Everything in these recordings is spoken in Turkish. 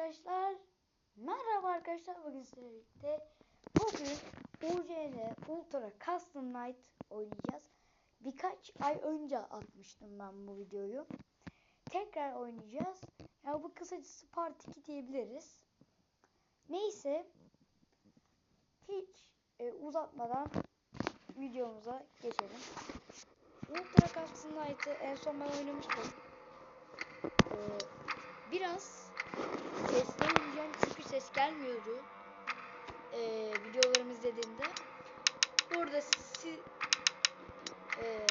arkadaşlar. Merhaba arkadaşlar. Bugün sizlerle birlikte bugün UCN Ultra Custom Night oynayacağız. Birkaç ay önce atmıştım ben bu videoyu. Tekrar oynayacağız. Ya bu kısacası Part 2 diyebiliriz. Neyse hiç e, uzatmadan videomuza geçelim. Ultra Custom Night'ı en son ben oynamıştım. Ee, biraz Sesleri duyacağım çünkü ses gelmiyordu. Ee, videolarımı izlediğimde. Burada siz ee,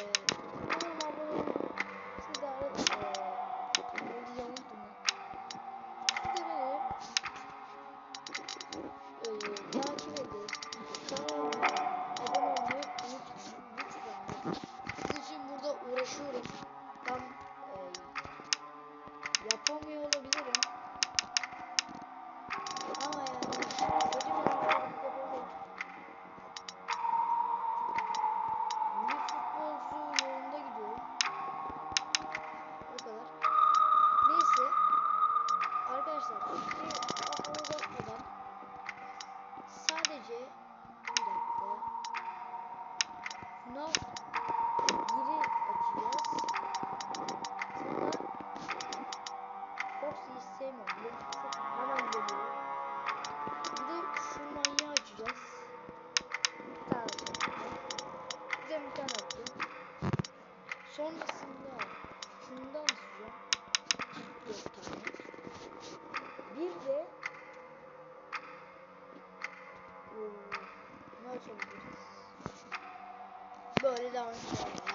FNAF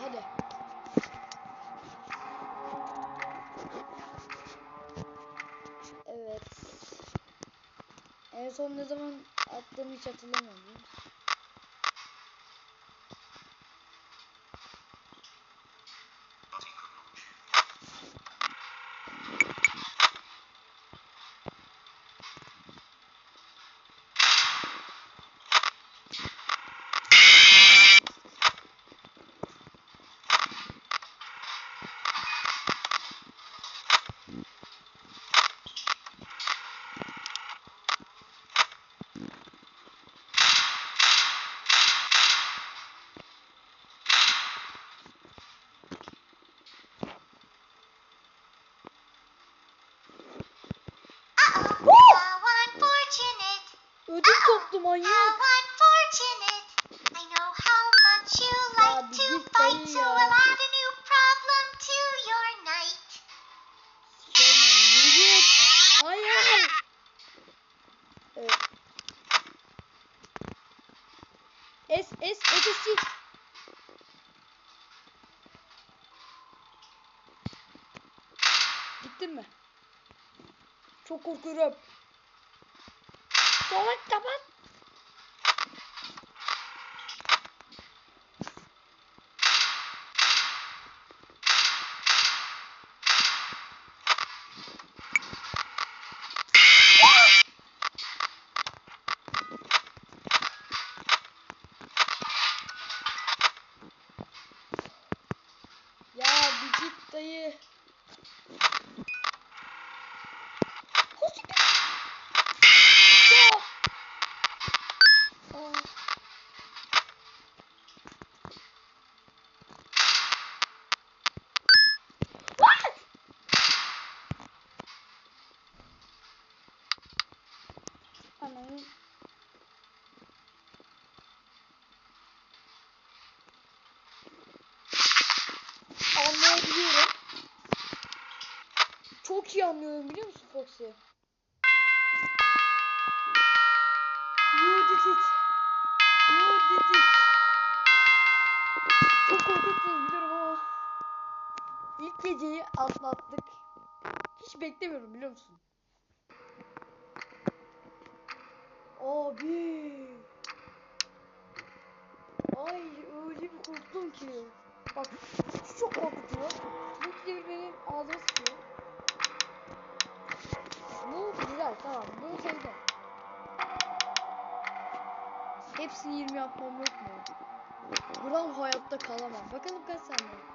Hadi. Evet. En son ne zaman attığımı hiç hatırlamıyorum. Koptu manyak. how unfortunate. I know how much you like to fight, so. I'll add a new problem to your night. Hayır. Evet. Es es ötesi. Gittin mi? Çok korkuyorum. Salak kapat. Ya bir git dayı. Hoşçakal. Ya. Aa. What? Ananı. Anlayabiliyorum. Çok iyi anlıyorum biliyor musun Foxy? You did it. You did it. Çok korkuttunuz biliyorum ama ilk geceyi atlattık. Hiç beklemiyorum biliyor musun? Abi. Ay öyle bir korktum ki. Bak çok korkutuyor. Bu devir benim ağzıma sıkıyor. Bu güzel tamam. Bunu sevdim. Hepsini 20 yapmam yok mu? Gram hayatta kalamam. Bakalım kaç saniye.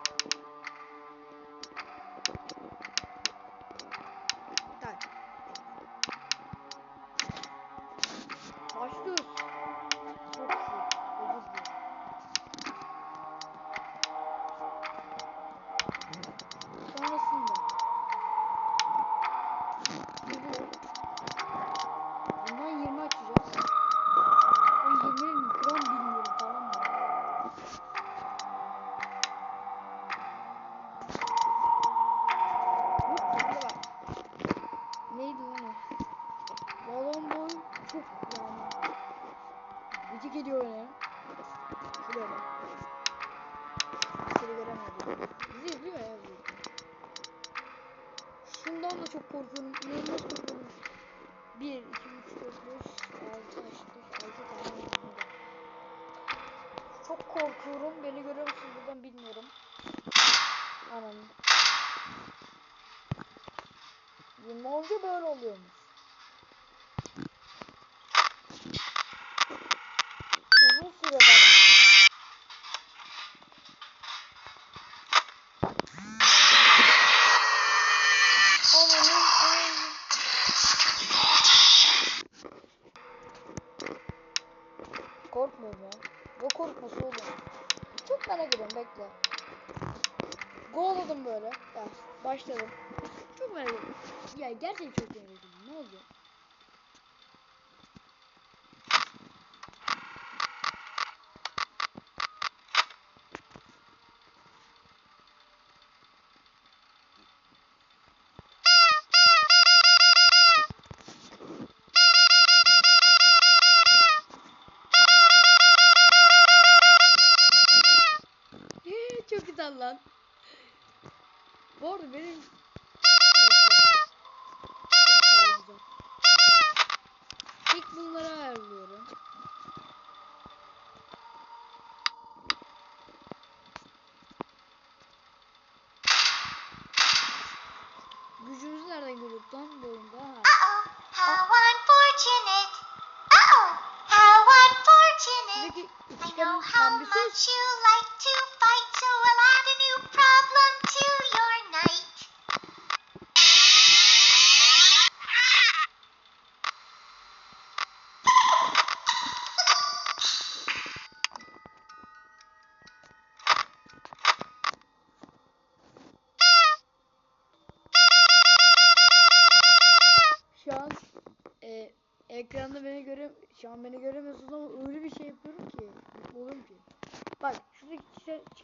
bekle. Goladım böyle. Evet, başladım. Çok merak ettim. Ya gerçekten çok merak ettim. Ne oldu? two,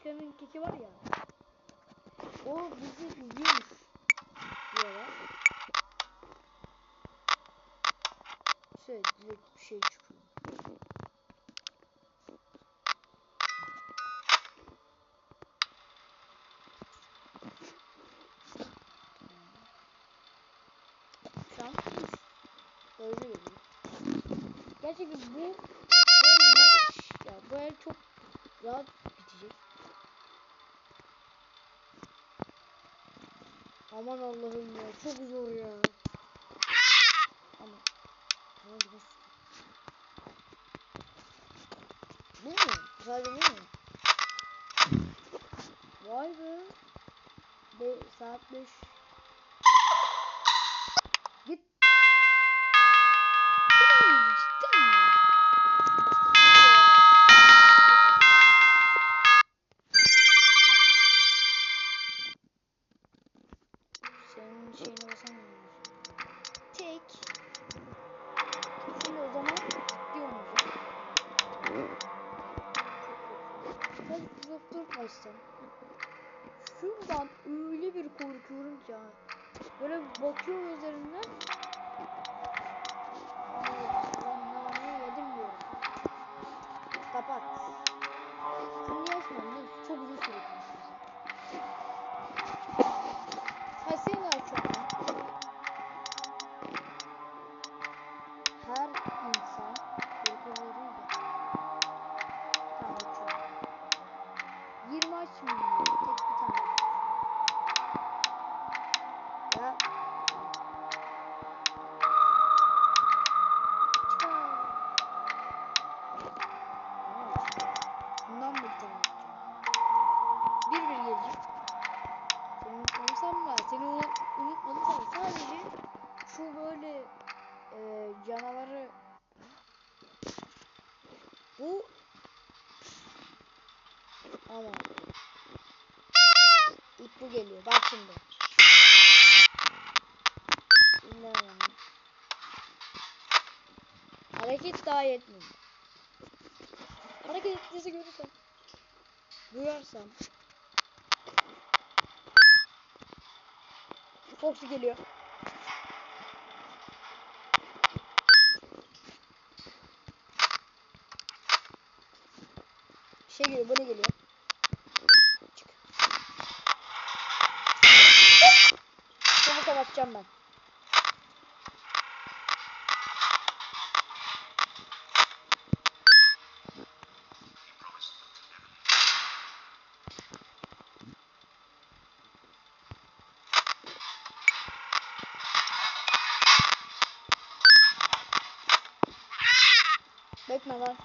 Kerem'in keki var ya. O bizi izliyormuş. Diyorlar. Şöyle direkt bir şey çıkıyor. Şanslıymış. Öyle geliyor. Gerçekten bu, bu maç ya bu el çok rahat Aman Allah'ım ya çok zor ya. Aman. Aman biraz. Bu mu? Sadece bu mu? Vay be. Be saat 5. bu ama ilk bu geliyor bak şimdi. İnanamam. hareket daha yetmiyor. Hareket ettiğinizi görürsem duyarsam. Foxy geliyor. Geliyor, bana geliyor. Çık. Bunu kapatacağım ben. Bekle lan.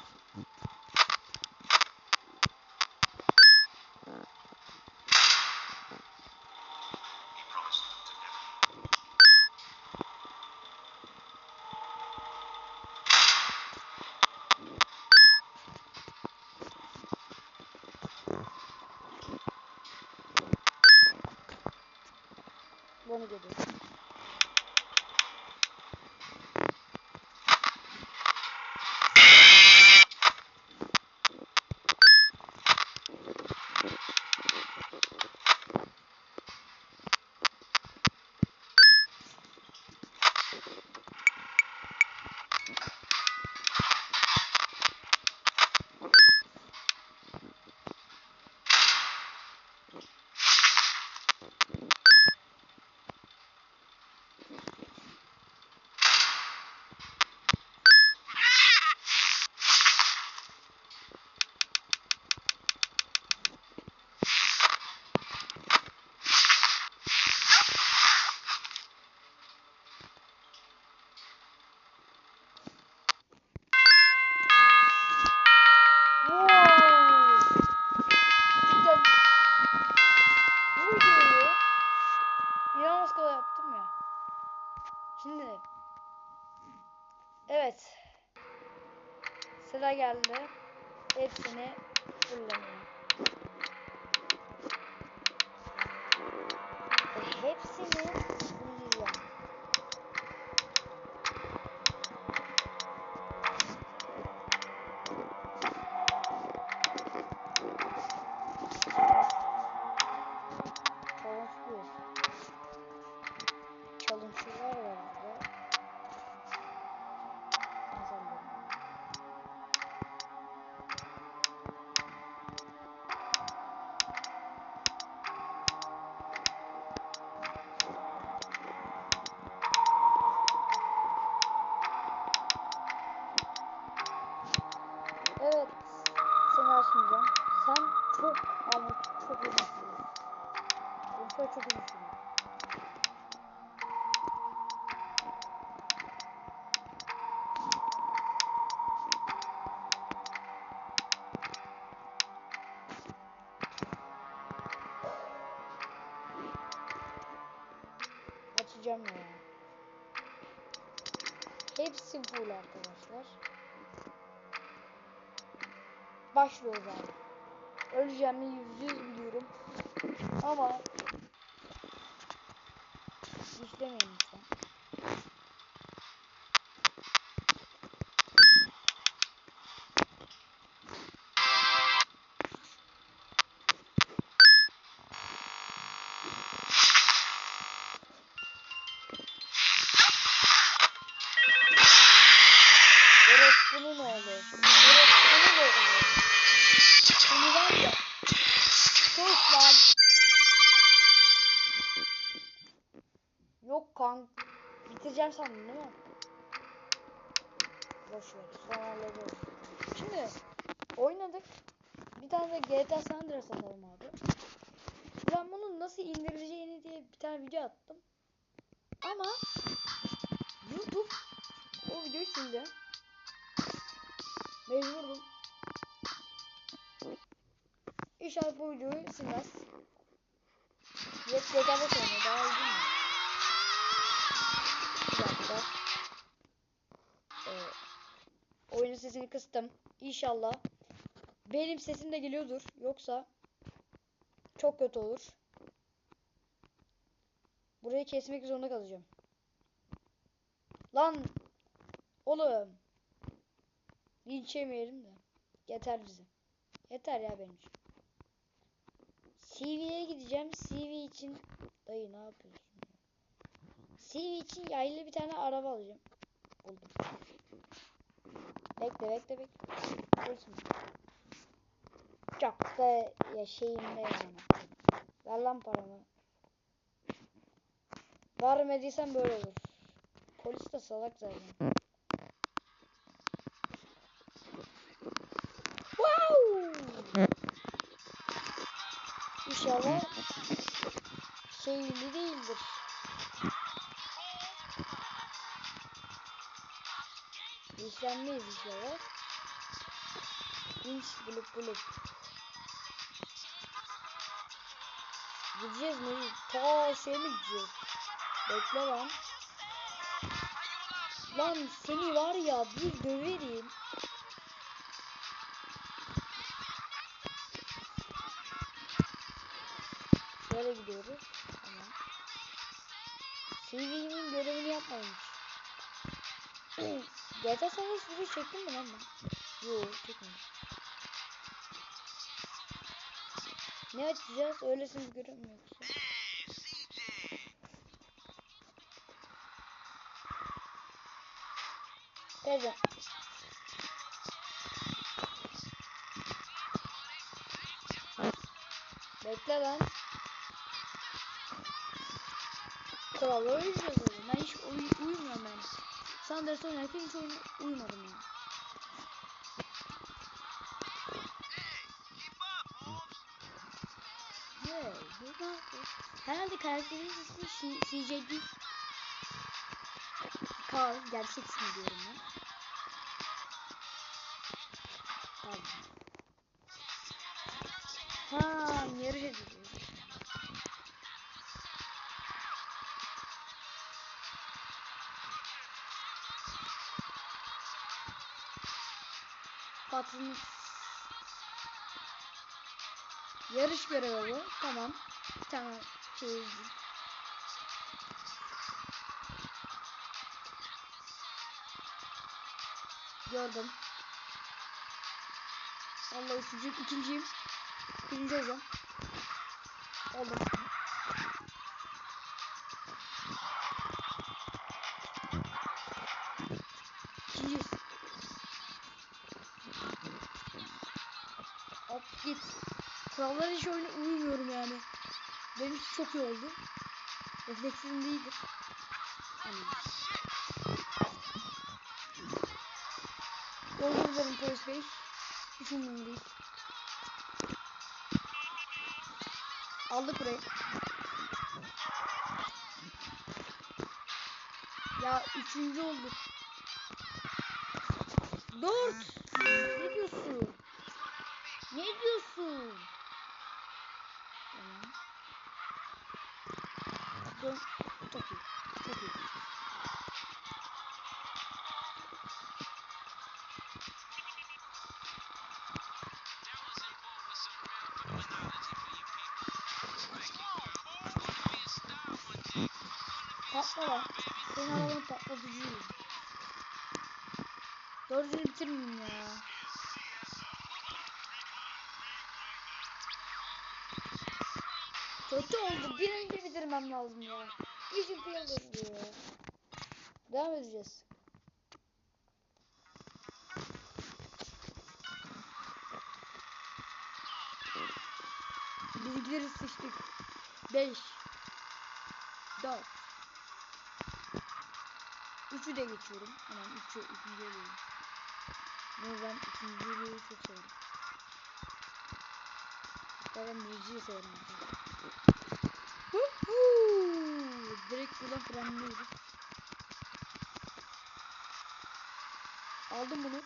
Bunu geliyor. grande. Konuşma çok sürüyor. Açacağım ya. Hepsi full arkadaşlar. Başlıyoruz abi. Öleceğimi yüzde yüz biliyorum. Ama tane GTA San Andreas atalım abi. Ben bunun nasıl indirileceğini diye bir tane video attım. Ama YouTube o videoyu sildi. Mecburdum. İnşallah bu videoyu silmez. Yok GTA'da sonra daha iyi mi? Bir. Ee, oyunun sesini kıstım. İnşallah. Benim sesim de geliyordur. Yoksa çok kötü olur. Burayı kesmek zorunda kalacağım. Lan oğlum. Linç yemeyelim de. Yeter bize. Yeter ya benim için. CV'ye gideceğim. CV için dayı ne yapıyorsun? ya? CV için yaylı bir tane araba alacağım. Buldum. Bekle bekle bekle. Olsun. Çok da ya şeyimde yani. Ver lan paramı. Vermediysen böyle olur. Polis de salak zaten. Wow! İnşallah şeyli değildir. İşlenmeyiz inşallah. İnç bulup bulup. Gideceğiz mi? Ta şeye mi gideceğiz? Bekle lan. Lan seni var ya bir döverim. Şöyle gidiyoruz. Tamam. CV'min görevini yapmamış. GTA San Andreas çektim mi lan ben? Yok çekmedim. Ne açacağız? Öylesiniz görünmüyor yoksa. Teyze. Bekle lan. Uyacağız oğlum. Ben hiç uy uyumuyorum ben. Sanders oynarken hiç uyumadım yani. Hey, bu ne yapıyor? Herhalde karakterimiz ismi CJ değil. Carl, gerçek ismi diyorum ben. Pardon. Ha, yarış edeceğiz. Patronus. Yarış görevi. Tamam. Tamam. Çevirdim. Gördüm. Vallahi üçüncüyüm, ikinciyim. Birinci olacağım. Oldum. İkinciyiz. Hop git. Kurallara hiç oyuna uymuyorum yani. Benim çok iyi oldu. Refleksim de iyidir. Hani. Yolda gidelim polis bey. Umurumda değil. Aldık burayı. Ya üçüncü olduk. Dört. Ne diyorsun? Ne diyorsun? Patla lan. Senin arabanı patlatıcıyım. Dördüncü bitirmeyeyim ya. Kötü oldu. Birinci bitirmem lazım ya. İşim ediyor ya. Devam edeceğiz. Bizimkileri sıçtık. 5 4 Üçü de geçiyorum. Hemen üçü, üçüncü oluyorum. Ne ben üçüncülüğü çok severim. Hatta ben birinciyi severim. Direkt buradan frenliyoruz. Aldım bunu.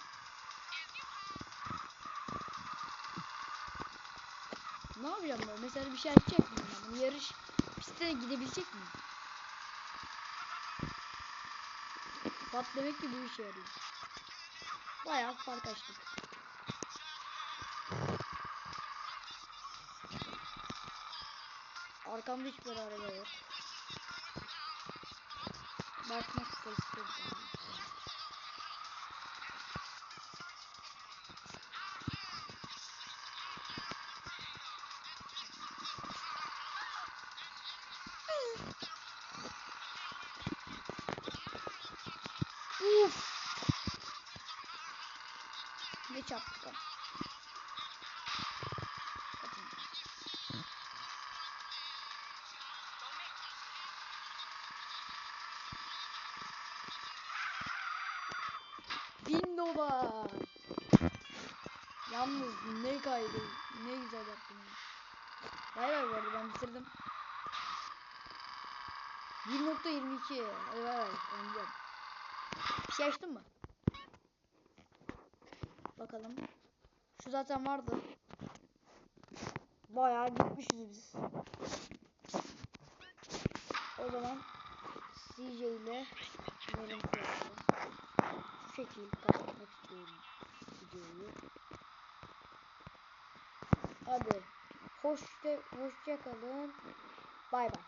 Ne yapacağım ben? Mesela bir şey açacak mıyım? Bunu yarış pistine gidebilecek miyim? Bat demek ki bu işe yarıyor. Bayağı fark açtık. Arkamda hiçbir araba yok. Bakmak polisi yok. Bin dolar. Yalnız ne kaydı. Ne güzel yaptım. ya. Bay bay bu arada ben bitirdim. 1.22 Hadi bay bay. Gidiyorum. Bir şey açtın mı? Bakalım. Şu zaten vardı. Bayağı gitmişiz biz. O zaman CJ ile benim kıyafetim. Şu şekil kapatmak istiyorum videoyu. Hadi. Hoşça, hoşça kalın. Bay bay.